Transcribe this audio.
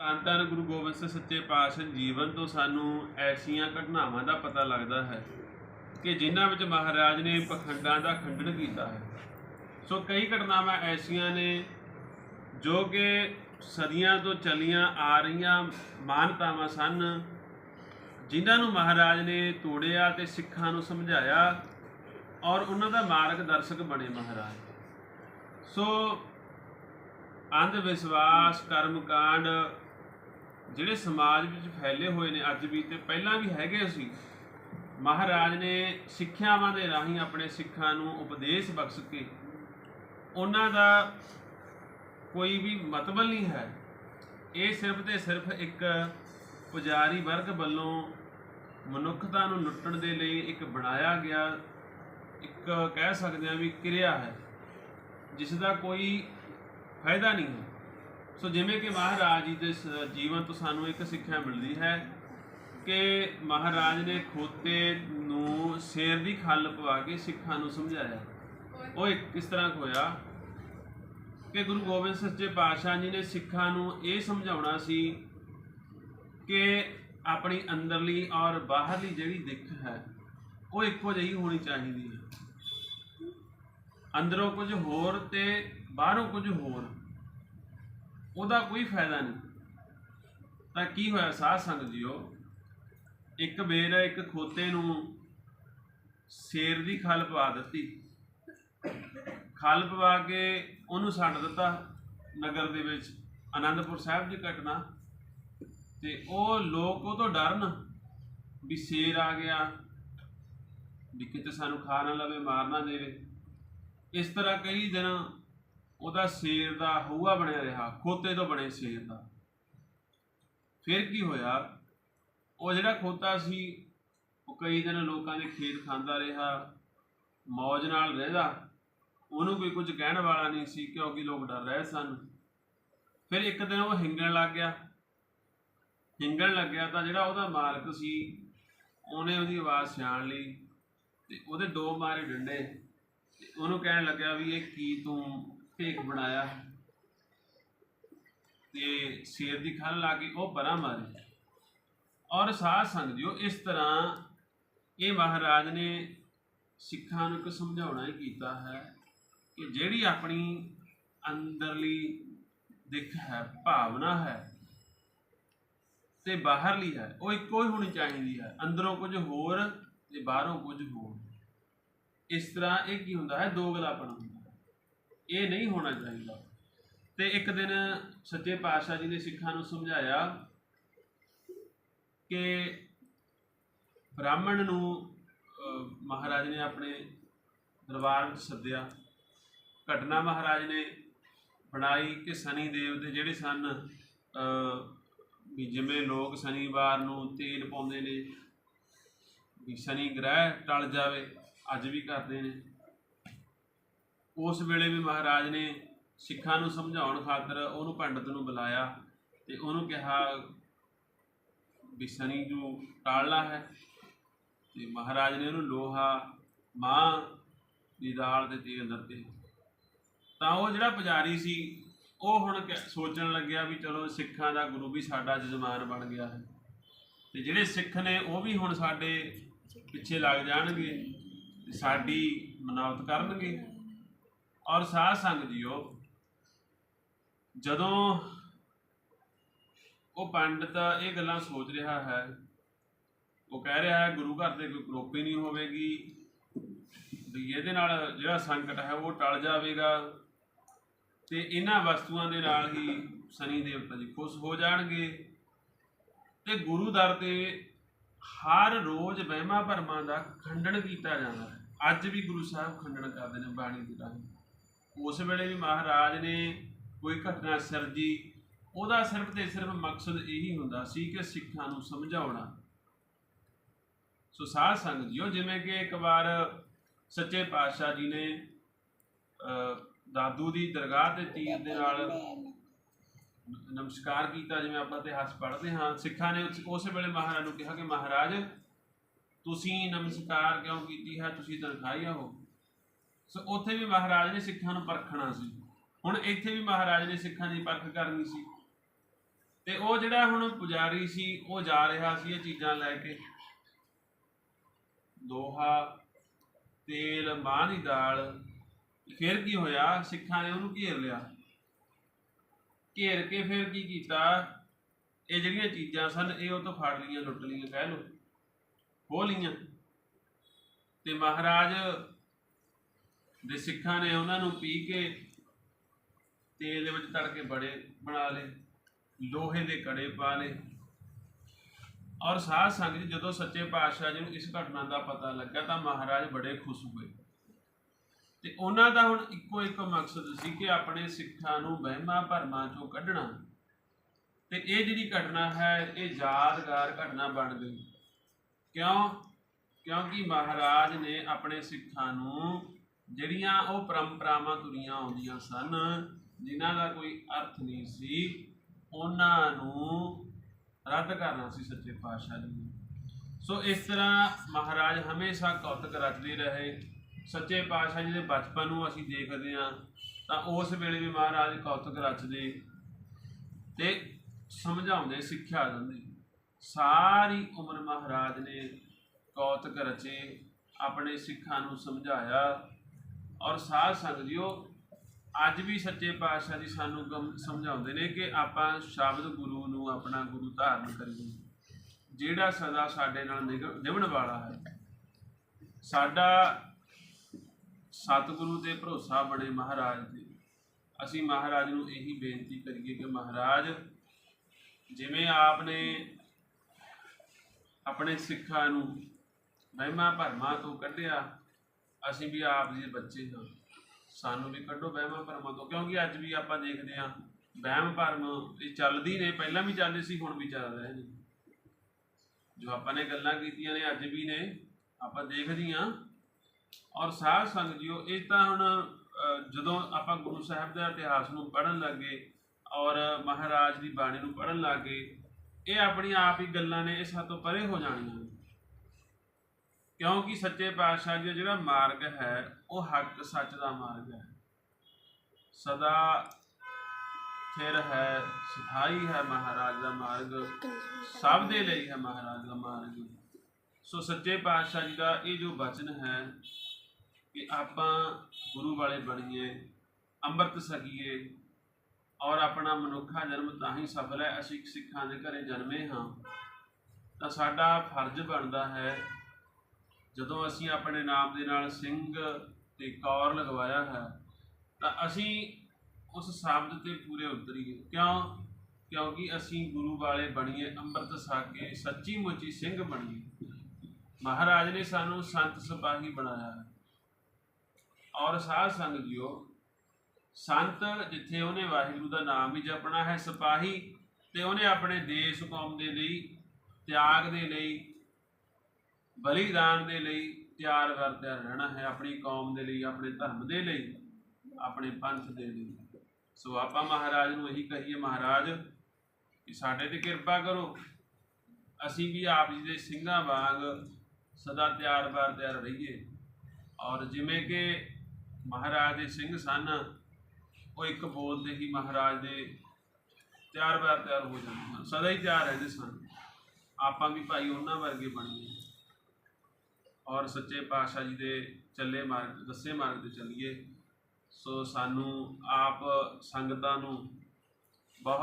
ਧੰਨ ਧੰਨ ਗੁਰੂ ਗੋਬਿੰਦ ਸਿੰਘ ਸੱਚੇ ਪਾਤਸ਼ਾਹ ਜੀਵਨ ਤੋਂ ਸਾਨੂੰ ਐਸੀਆਂ ਘਟਨਾਵਾਂ ਦਾ ਪਤਾ ਲੱਗਦਾ ਹੈ ਕਿ ਜਿਨ੍ਹਾਂ ਵਿੱਚ ਮਹਾਰਾਜ ਨੇ ਪਖੰਡਾਂ ਦਾ ਖੰਡਨ ਕੀਤਾ ਹੈ। ਸੋ ਕਈ ਘਟਨਾਵਾਂ ਐਸੀਆਂ ਨੇ ਜੋ ਕਿ ਸਦੀਆਂ ਤੋਂ ਚੱਲੀਆਂ ਆ ਰਹੀਆਂ ਮਾਨਤਾਵਾਂ ਸਨ, ਜਿਨ੍ਹਾਂ ਨੂੰ ਮਹਾਰਾਜ ਨੇ ਤੋੜਿਆ ਤੇ ਸਿੱਖਾਂ ਨੂੰ ਸਮਝਾਇਆ ਔਰ ਉਹਨਾਂ ਦਾ ਮਾਰਗਦਰਸ਼ਕ ਬਣੇ ਮਹਾਰਾਜ। ਸੋ ਅੰਧ ਵਿਸ਼ਵਾਸ, ਕਰਮ ਕਾਂਡ ਜਿਹੜੇ ਸਮਾਜ ਵਿੱਚ ਫੈਲੇ ਹੋਏ ਨੇ ਅੱਜ ਵੀ ਤੇ ਪਹਿਲਾਂ ਵੀ ਹੈਗੇ ਸੀ, ਮਹਾਰਾਜ ਨੇ ਸਿੱਖਿਆਵਾਂ ਦੇ ਰਾਹੀਂ ਆਪਣੇ ਸਿੱਖਾਂ ਨੂੰ ਉਪਦੇਸ਼ ਬਖਸ਼ ਕੇ ਉਹਨਾਂ ਦਾ ਕੋਈ ਵੀ ਮਤਲਬ ਨਹੀਂ ਹੈ। ਇਹ ਸਿਰਫ ਤੇ ਸਿਰਫ ਇੱਕ ਪੁਜਾਰੀ ਵਰਗ ਵੱਲੋਂ ਮਨੁੱਖਤਾ ਨੂੰ ਲੁੱਟਣ ਦੇ ਲਈ ਇੱਕ ਬਣਾਇਆ ਗਿਆ, ਇੱਕ ਕਹਿ ਸਕਦੇ ਹਾਂ ਵੀ ਕਿਰਿਆ ਹੈ, ਜਿਸ ਦਾ ਕੋਈ ਫਾਇਦਾ ਨਹੀਂ ਹੈ। ਸੋ ਜਿਵੇਂ ਕਿ ਮਹਾਰਾਜ ਜੀ ਦੇ ਸ- ਜੀਵਨ ਤੋਂ ਸਾਨੂੰ ਇੱਕ ਸਿੱਖਿਆ ਮਿਲਦੀ ਹੈ ਕਿ ਮਹਾਰਾਜ ਨੇ ਖੋਤੇ ਨੂੰ ਸ਼ੇਰ ਦੀ ਖੱਲ ਪਵਾ ਕੇ ਸਿੱਖਾਂ ਨੂੰ ਸਮਝਾਇਆ। ਉਹ ਇੱਕ ਕਿਸ ਤਰ੍ਹਾਂ ਹੋਇਆ? ਕਿ ਗੁਰੂ ਗੋਬਿੰਦ ਸੱਚੇ ਪਾਤਸ਼ਾਹ ਜੀ ਨੇ ਸਿੱਖਾਂ ਨੂੰ ਇਹ ਸਮਝਾਉਣਾ ਸੀ ਕਿ ਆਪਣੀ ਅੰਦਰਲੀ ਔਰ ਬਾਹਰਲੀ ਜਿਹੜੀ ਦਿੱਖ ਹੈ, ਉਹ ਇੱਕੋ ਜਿਹੀ ਹੋਣੀ ਚਾਹੀਦੀ ਹੈ। ਅੰਦਰੋਂ ਕੁਝ ਹੋਰ ਤੇ ਬਾਹਰੋਂ ਕੁਝ ਹੋਰ। ਉਹਦਾ ਕੋਈ ਫਾਇਦਾ ਨਹੀਂ। ਤਾਂ ਕੀ ਹੋਇਆ ਸਾਧ ਸੰਗਤ ਜੀਓ? ਇੱਕ ਬੇਰ ਇੱਕ ਖੋਤੇ ਨੂੰ ਸ਼ੇਰ ਦੀ ਖਲ ਪਵਾ ਦਿੱਤੀ। ਖਲ ਪਵਾ ਕੇ ਉਹਨੂੰ ਛੱਡ ਦਿੱਤਾ ਨਗਰ ਦੇ ਵਿੱਚ ਆਨੰਦਪੁਰ ਸਾਹਿਬ ਦੀ ਘਟਨਾ। ਤੇ ਉਹ ਲੋਕ ਉਹ ਤੋਂ ਡਰਨ ਵੀ ਸ਼ੇਰ ਆ ਗਿਆ, ਵੀ ਕਿਤੇ ਸਾਨੂੰ ਖਾ ਨਾ ਲਵੇ, ਮਾਰ ਨਾ ਦੇਵੇ। ਇਸ ਤਰ੍ਹਾਂ ਕਈ ਦਿਨ ਉਹਦਾ ਸ਼ੇਰ ਦਾ ਹਊਆ ਬਣਿਆ ਰਿਹਾ, ਖੋਤੇ ਤੋਂ ਬਣੇ ਸ਼ੇਰ ਦਾ। ਫਿਰ ਕੀ ਹੋਇਆ? ਉਹ ਜਿਹੜਾ ਖੋਤਾ ਸੀ, ਉਹ ਕਈ ਦਿਨ ਲੋਕਾਂ ਦੇ ਖੇਤ ਖਾਂਦਾ ਰਿਹਾ, ਮੌਜ ਨਾਲ ਰਹਿਦਾ। ਉਹਨੂੰ ਕੋਈ ਕੁਝ ਕਹਿਣ ਵਾਲਾ ਨਹੀਂ ਸੀ, ਕਿਉਂਕਿ ਲੋਕ ਡਰ ਰਹੇ ਸਨ। ਫਿਰ ਇੱਕ ਦਿਨ ਉਹ ਹਿੰਗਣ ਲੱਗ ਗਿਆ। ਹਿੰਗਣ ਲੱਗਿਆ ਤਾਂ ਜਿਹੜਾ ਉਹਦਾ ਮਾਲਕ ਸੀ, ਉਹਨੇ ਉਹਦੀ ਆਵਾਜ਼ ਸਿਆਣ ਲਈ ਤੇ ਉਹਦੇ ਦੋ ਮਾਰੇ ਡੰਡੇ। ਉਹਨੂੰ ਕਹਿਣ ਲੱਗਿਆ ਵੀ ਇਹ ਕੀ ਤੂੰ ਭੇਖ ਬਣਾਇਆ। ਤੇ ਸ਼ੇਰ ਦੀ ਖਲ ਲਾ ਕੇ ਉਹ ਪਰਾਂ ਮਾਰੇ। ਔਰ ਸਾਧ ਸੰਗ ਜਿਓ, ਇਸ ਤਰ੍ਹਾਂ ਇਹ ਮਹਾਰਾਜ ਨੇ ਸਿੱਖਾਂ ਨੂੰ ਇੱਕ ਸਮਝਾਉਣਾ ਹੀ ਕੀਤਾ ਹੈ ਕਿ ਜਿਹੜੀ ਆਪਣੀ ਅੰਦਰਲੀ ਦਿੱਖ ਹੈ, ਭਾਵਨਾ ਹੈ ਤੇ ਬਾਹਰਲੀ ਹੈ, ਉਹ ਇੱਕੋ ਹੀ ਹੋਣੀ ਚਾਹੀਦੀ ਹੈ। ਅੰਦਰੋਂ ਕੁਝ ਹੋਰ ਤੇ ਬਾਹਰੋਂ ਕੁਝ ਹੋਰ। ਇਸ ਤਰ੍ਹਾਂ ਇਹ ਕੀ ਹੁੰਦਾ ਹੈ? ਦੋਗਲਾਪਨ ਹੁੰਦਾ ਹੈ। ਇਹ ਨਹੀਂ ਹੋਣਾ ਚਾਹੀਦਾ। ਤੇ ਇੱਕ ਦਿਨ ਸੱਚੇ ਪਾਤਸ਼ਾਹ ਜੀ ਨੇ ਸਿੱਖਾਂ ਨੂੰ ਸਮਝਾਇਆ ਕਿ ਬ੍ਰਾਹਮਣ ਨੂੰ ਮਹਾਰਾਜ ਨੇ ਆਪਣੇ ਦਰਬਾਰ ਵਿੱਚ ਸੱਦਿਆ। ਘਟਨਾ ਮਹਾਰਾਜ ਨੇ ਬਣਾਈ ਕਿ ਸਨੀ ਦੇਵ ਦੇ ਜਿਹੜੇ ਸਨ ਵੀ ਜਿਵੇਂ ਲੋਕ ਸ਼ਨੀਵਾਰ ਨੂੰ ਤੇਲ ਪਾਉਂਦੇ ਨੇ, ਵੀ ਸ਼ਨੀ ਗ੍ਰਹਿ ਟਲ ਜਾਵੇ, ਅੱਜ ਵੀ ਕਰਦੇ ਨੇ। ਉਸ ਵੇਲੇ ਵੀ ਮਹਾਰਾਜ ਨੇ ਸਿੱਖਾਂ ਨੂੰ ਸਮਝਾਉਣ ਖਾਤਰ ਉਹਨੂੰ ਪੰਡਤ ਨੂੰ ਬੁਲਾਇਆ ਤੇ ਉਹਨੂੰ ਕਿਹਾ, ਵੀ ਸ਼ਨੀ ਨੂੰ ਟਾਲਣਾ ਹੈ। ਤੇ ਮਹਾਰਾਜ ਨੇ ਉਹਨੂੰ ਲੋਹਾ, ਮਾਂ ਦੀ ਦਾਲ ਦੇ ਤੇਲ ਦਿੱਤੇ। ਤਾਂ ਉਹ ਜਿਹੜਾ ਪੁਜਾਰੀ ਸੀ, ਉਹ ਹੁਣ ਕਹਿ- ਸੋਚਣ ਲੱਗਿਆ ਵੀ ਚਲੋ ਸਿੱਖਾਂ ਦਾ ਗੁਰੂ ਵੀ ਸਾਡਾ ਜਜ਼ਮਾਨ ਬਣ ਗਿਆ ਹੈ। ਤੇ ਜਿਹੜੇ ਸਿੱਖ ਨੇ ਉਹ ਵੀ ਹੁਣ ਸਾਡੇ ਪਿੱਛੇ ਲੱਗ ਜਾਣਗੇ ਤੇ ਸਾਡੀ ਮਨਾਵਤ ਕਰਨਗੇ। ਔਰ ਸਾਧ ਸੰਗ ਜੀਓ, ਜਦੋਂ ਉਹ ਪੰਡਤ ਇਹ ਗੱਲਾਂ ਸੋਚ ਰਿਹਾ ਹੈ, ਉਹ ਕਹਿ ਰਿਹਾ ਹੈ, ਗੁਰੂ ਘਰ ਤੇ ਕੋਈ ਕਰੋਪੀ ਨਹੀਂ ਹੋਵੇਗੀ, ਵੀ ਇਹਦੇ ਨਾਲ ਜਿਹੜਾ ਸੰਕਟ ਹੈ ਉਹ ਟਲ ਜਾਵੇਗਾ, ਤੇ ਇਹਨਾਂ ਵਸਤੂਆਂ ਦੇ ਨਾਲ ਹੀ ਸਨੀ ਦੇਵਤਾ ਜੀ ਖੁਸ਼ ਹੋ ਜਾਣਗੇ, ਤੇ ਗੁਰੂ ਦਰ ਤੇ ਹਰ ਰੋਜ਼ ਵਹਿਮਾਂ ਭਰਮਾਂ ਦਾ ਖੰਡਨ ਕੀਤਾ ਜਾਂਦਾ ਹੈ। ਅੱਜ ਵੀ ਗੁਰੂ ਸਾਹਿਬ ਖੰਡਨ ਕਰਦੇ ਨੇ ਬਾਣੀ ਦੇ ਰਾਹੀਂ। ਉਸ ਵੇਲੇ ਵੀ ਮਹਾਰਾਜ ਨੇ ਕੋਈ ਘਟਨਾ ਸਿਰਜੀ ਉਹਦਾ ਸਿਰਫ ਤੇ ਸਿਰਫ ਮਕਸਦ ਇਹੀ ਹੁੰਦਾ ਸੀ ਕਿ ਸਿੱਖਾਂ ਨੂੰ ਸਮਝਾਉਣਾ। ਸੋ ਸਾਧ ਸੰਗਤ ਜੀਓ, ਜਿਵੇਂ ਕਿ ਇੱਕ ਵਾਰ ਸੱਚੇ ਪਾਤਸ਼ਾਹ ਜੀ ਨੇ ਦਾਦੂ ਦੀ ਦਰਗਾਹ ਤੇ ਤੀਰ ਦੇ ਨਾਲ ਨਮਸਕਾਰ ਕੀਤਾ, ਜਿਵੇਂ ਆਪਾਂ ਇਤਿਹਾਸ ਪੜ੍ਹਦੇ ਹਾਂ, ਸਿੱਖਾਂ ਨੇ ਉਸ- ਉਸੇ ਵੇਲੇ ਮਹਾਰਾਜ ਨੂੰ ਕਿਹਾ ਕਿ ਮਹਾਰਾਜ, ਤੁਸੀਂ ਨਮਸਕਾਰ ਕਿਉਂ ਕੀਤੀ ਹੈ? ਤੁਸੀਂ ਤਨਖਾਹੀਆ ਹੋ। ਸੋ ਉੱਥੇ ਵੀ ਮਹਾਰਾਜ ਨੇ ਸਿੱਖਾਂ ਨੂੰ ਪਰਖਣਾ ਸੀ। ਹੁਣ ਇੱਥੇ ਵੀ ਮਹਾਰਾਜ ਨੇ ਸਿੱਖਾਂ ਦੀ ਪਰਖ ਕਰਨੀ ਸੀ। ਤੇ ਉਹ ਜਿਹੜਾ ਹੁਣ ਪੁਜਾਰੀ ਸੀ, ਉਹ ਜਾ ਰਿਹਾ ਸੀ ਇਹ ਚੀਜ਼ਾਂ ਲੈ ਕੇ। ਦੋਹਾ, ਤੇਲ ਮਾਂ ਦੀ ਦਾਲ। ਫਿਰ ਕੀ ਹੋਇਆ? ਸਿੱਖਾਂ ਨੇ ਉਹਨੂੰ ਘੇਰ ਲਿਆ। ਘੇਰ ਕੇ ਫਿਰ ਕੀ ਕੀਤਾ? ਇਹ ਜਿਹੜੀਆਂ ਚੀਜ਼ਾਂ ਸਨ, ਇਹ ਉਹ ਤੋਂ ਫੜ ਲਈਆਂ, ਲੁੱਟ ਲਈਆਂ, ਕਹਿ ਲਓ। ਖੋਹ ਲਈਆਂ। ਤੇ ਮਹਾਰਾਜ ਦੇ ਸਿੱਖਾਂ ਨੇ ਉਹਨਾਂ ਨੂੰ ਪੀ ਕੇ ਤੇਲ ਦੇ ਵਿੱਚ ਤੜਕੇ ਬੜੇ ਬਣਾ ਲਏ, ਲੋਹੇ ਦੇ ਕੜੇ ਪਾ ਲਏ। ਔਰ ਸਾਧ ਸੰਗਤ ਜਦੋਂ ਸੱਚੇ ਪਾਤਸ਼ਾਹ ਜੀ ਨੂੰ ਇਸ ਘਟਨਾ ਦਾ ਪਤਾ ਲੱਗਾ ਤਾਂ ਮਹਾਰਾਜ ਬੜੇ ਖੁਸ਼ ਹੋਏ। ਤੇ ਉਹਨਾਂ ਦਾ ਹੁਣ ਇੱਕੋ ਇੱਕ ਮਕਸਦ ਸੀ ਕਿ ਆਪਣੇ ਸਿੱਖਾਂ ਨੂੰ ਵਹਿਮਾਂ ਭਰਮਾਂ ਚੋਂ ਕੱਢਣਾ। ਤੇ ਇਹ ਜਿਹੜੀ ਘਟਨਾ ਹੈ, ਇਹ ਯਾਦਗਾਰ ਘਟਨਾ ਬਣ ਗਈ। ਕਿਉਂ? ਕਿਉਂਕਿ ਮਹਾਰਾਜ ਨੇ ਆਪਣੇ ਸਿੱਖਾਂ ਨੂੰ ਜਿਹੜੀਆਂ ਉਹ ਪਰੰਪਰਾਵਾਂ ਤੁਰੀਆਂ ਆਉਂਦੀਆਂ ਸਨ, ਜਿਨ੍ਹਾਂ ਦਾ ਕੋਈ ਅਰਥ ਨਹੀਂ ਸੀ, ਉਹਨਾਂ ਨੂੰ ਰੱਦ ਕਰਨਾ ਸੀ ਸੱਚੇ ਪਾਤਸ਼ਾਹ ਜੀ ਨੇ। ਸੋ ਇਸ ਤਰ੍ਹਾਂ ਮਹਾਰਾਜ ਹਮੇਸ਼ਾ ਕੌਤਕ ਰਚਦੇ ਰਹੇ। ਸੱਚੇ ਪਾਤਸ਼ਾਹ ਜੀ ਦੇ ਬਚਪਨ ਨੂੰ ਅਸੀਂ ਦੇਖਦੇ ਹਾਂ, ਤਾਂ ਉਸ ਵੇਲੇ ਵੀ ਮਹਾਰਾਜ ਕੌਤਕ ਰਚਦੇ ਤੇ ਸਮਝਾਉਂਦੇ, ਸਿੱਖਿਆ ਦਿੰਦੇ। ਸਾਰੀ ਉਮਰ ਮਹਾਰਾਜ ਨੇ ਕੌਤਕ ਰਚੇ, ਆਪਣੇ ਸਿੱਖਾਂ ਨੂੰ ਸਮਝਾਇਆ। ਔਰ ਸਾਧ ਸੰਗਤ ਜੀਓ, ਅੱਜ ਵੀ ਸੱਚੇ ਪਾਤਸ਼ਾਹ ਜੀ ਸਾਨੂੰ ਗਮ- ਸਮਝਾਉਂਦੇ ਨੇ ਕਿ ਆਪਾਂ ਸ਼ਬਦ ਗੁਰੂ ਨੂੰ ਆਪਣਾ ਗੁਰੂ ਧਾਰਨ ਕਰੀਏ, ਜਿਹੜਾ ਸਦਾ ਸਾਡੇ ਨਾਲ ਨਿਗ- ਨਿਭਣ ਵਾਲਾ ਹੈ। ਸਾਡਾ ਸਤਿਗੁਰੂ ਤੇ ਭਰੋਸਾ ਬਣੇ ਮਹਾਰਾਜ ਤੇ। ਅਸੀਂ ਮਹਾਰਾਜ ਨੂੰ ਇਹੀ ਬੇਨਤੀ ਕਰੀਏ ਕਿ ਮਹਾਰਾਜ, ਜਿਵੇਂ ਆਪ ਨੇ ਆਪਣੇ ਸਿੱਖਾਂ ਨੂੰ ਵਹਿਮਾਂ ਭਰਮਾਂ ਤੋਂ ਕੱਢਿਆ ਅਸੀਂ ਵੀ ਆਪ ਜੀ ਬੱਚੇ ਹਾਂ। ਸਾਨੂੰ ਵੀ ਕੱਢੋ ਵਹਿਮਾਂ ਭਰਮਾਂ ਤੋਂ, ਕਿਉਂਕਿ ਅੱਜ ਵੀ ਆਪਾਂ ਦੇਖਦੇ ਹਾਂ, ਵਹਿਮ ਭਰਮ ਇਹ ਚੱਲਦੀ ਨੇ, ਪਹਿਲਾਂ ਵੀ ਚੱਲਦੇ ਸੀ, ਹੁਣ ਵੀ ਚੱਲ ਰਹੇ ਨੇ। ਜੋ ਆਪਾਂ ਨੇ ਗੱਲਾਂ ਕੀਤੀਆਂ ਨੇ, ਅੱਜ ਵੀ ਨੇ, ਆਪਾਂ ਦੇਖਦੇ ਹਾਂ। ਔਰ ਸਾਧ ਸੰਗਤ ਜੀਓ, ਇਹ ਤਾਂ ਹੁਣ ਜਦੋਂ ਆਪਾਂ ਗੁਰੂ ਸਾਹਿਬ ਦੇ ਇਤਿਹਾਸ ਨੂੰ ਪੜ੍ਹਨ ਲੱਗੇ, ਔਰ ਮਹਾਰਾਜ ਦੀ ਬਾਣੀ ਨੂੰ ਪੜ੍ਹਨ ਲੱਗੇ, ਇਹ ਆਪਣੀ ਆਪ ਹੀ ਗੱਲਾਂ ਨੇ, ਇਹ ਸਾਤੋਂ ਪਰੇ ਹੋ ਜਾਣੀਆਂ ਨੇ। ਕਿਉਂਕਿ ਸੱਚੇ ਪਾਤਸ਼ਾਹ ਜੀ ਦਾ ਜਿਹੜਾ ਮਾਰਗ ਹੈ, ਉਹ ਹੱਕ ਸੱਚ ਦਾ ਮਾਰਗ ਹੈ। ਸਦਾ ਫਿਰ ਹੈ ਸਿਖਾਈ ਹੈ ਮਹਾਰਾਜ ਦਾ ਮਾਰਗ। ਸਭ ਦੇ ਲਈ ਹੈ ਮਹਾਰਾਜ ਦਾ ਮਾਰਗ। ਸੋ ਸੱਚੇ ਪਾਤਸ਼ਾਹ ਜੀ ਦਾ ਇਹ ਜੋ ਬਚਨ ਹੈ ਕਿ ਆਪਾਂ ਗੁਰੂ ਵਾਲੇ ਬਣੀਏ, ਅੰਮ੍ਰਿਤ ਸਕੀਏ ਔਰ ਆਪਣਾ ਮਨੁੱਖਾ ਜਨਮ ਤਾਂ ਹੀ ਸਫਲ ਹੈ, ਅਸੀਂ ਸਿੱਖਾਂ ਦੇ ਘਰੇ ਜਨਮੇ ਹਾਂ, ਤਾਂ ਸਾਡਾ ਫਰਜ਼ ਬਣਦਾ ਹੈ ਜਦੋਂ ਅਸੀਂ ਆਪਣੇ ਨਾਮ ਦੇ ਨਾਲ ਸਿੰਘ ਤੇ ਕੌਰ ਲਗਵਾਇਆ ਹੈ, ਤਾਂ ਅਸੀਂ ਉਸ ਸ਼ਬਦ ਤੇ ਪੂਰੇ ਉਤਰੀਏ। ਕਿਉਂ? ਕਿਉਂਕਿ ਅਸੀਂ ਗੁਰੂ ਵਾਲੇ ਬਣੀਏ, ਅੰਮ੍ਰਿਤ ਸਾਕੇ ਸੱਚੀ ਮੁੱਚੀ ਸਿੰਘ ਬਣੀਏ। ਮਹਾਰਾਜ ਨੇ ਸਾਨੂੰ ਸੰਤ ਸਿਪਾਹੀ ਬਣਾਇਆ ਹੈ। ਔਰ ਸਾਧ ਸੰਗ ਜੀਓ, ਸੰਤ ਜਿੱਥੇ ਉਹਨੇ ਵਾਹਿਗੁਰੂ ਦਾ ਨਾਮ ਵੀ ਜਪਣਾ ਹੈ, ਸਿਪਾਹੀ, ਤੇ ਉਹਨੇ ਆਪਣੇ ਦੇਸ਼ ਕੌਮ ਦੇ ਲਈ, ਤਿਆਗ ਦੇ ਲਈ ਬਲੀਦਾਨ ਦੇ ਲਈ ਤਿਆਰ ਵਰ ਤਿਆਰ ਰਹਿਣਾ ਹੈ, ਆਪਣੀ ਕੌਮ ਦੇ ਲਈ, ਆਪਣੇ ਧਰਮ ਦੇ ਲਈ, ਆਪਣੇ ਪੰਥ ਦੇ ਲਈ। ਸੋ ਆਪਾਂ ਮਹਾਰਾਜ ਨੂੰ ਇਹੀ ਕਹੀਏ, ਮਹਾਰਾਜ, ਕਿ ਸਾਡੇ ਤੇ ਕਿਰਪਾ ਕਰੋ। ਅਸੀਂ ਵੀ ਆਪ ਜੀ ਦੇ ਸਿੰਘਾਂ ਵਾਂਗ ਸਦਾ ਤਿਆਰ ਬਰ ਤਿਆਰ ਰਹੀਏ। ਔਰ ਜਿਵੇਂ ਕਿ ਮਹਾਰਾਜ ਦੇ ਸਿੰਘ ਸਨ, ਉਹ ਇੱਕ ਬੋਲਦੇ ਹੀ ਮਹਾਰਾਜ ਦੇ ਤਿਆਰ ਬਰ ਤਿਆਰ ਹੋ ਜਾਂਦੇ ਸਨ, ਸਦਾ ਹੀ ਤਿਆਰ ਰਹਿੰਦੇ ਸਨ। ਆਪਾਂ ਵੀ ਭਾਈ ਉਹਨਾਂ ਵਰਗੇ ਬਣੀਏ। ਔਰ ਸੱਚੇ ਪਾਤਸ਼ਾਹ ਜੀ ਦੇ ਚੱਲੇ ਮਾਰਗ, ਦੱਸੇ ਮਾਰਗ ਤੇ ਚੱਲੀਏ। ਸੋ ਸਾਨੂੰ ਆਪ ਸੰਗਤਾਂ ਨੂੰ ਬਹੁਤ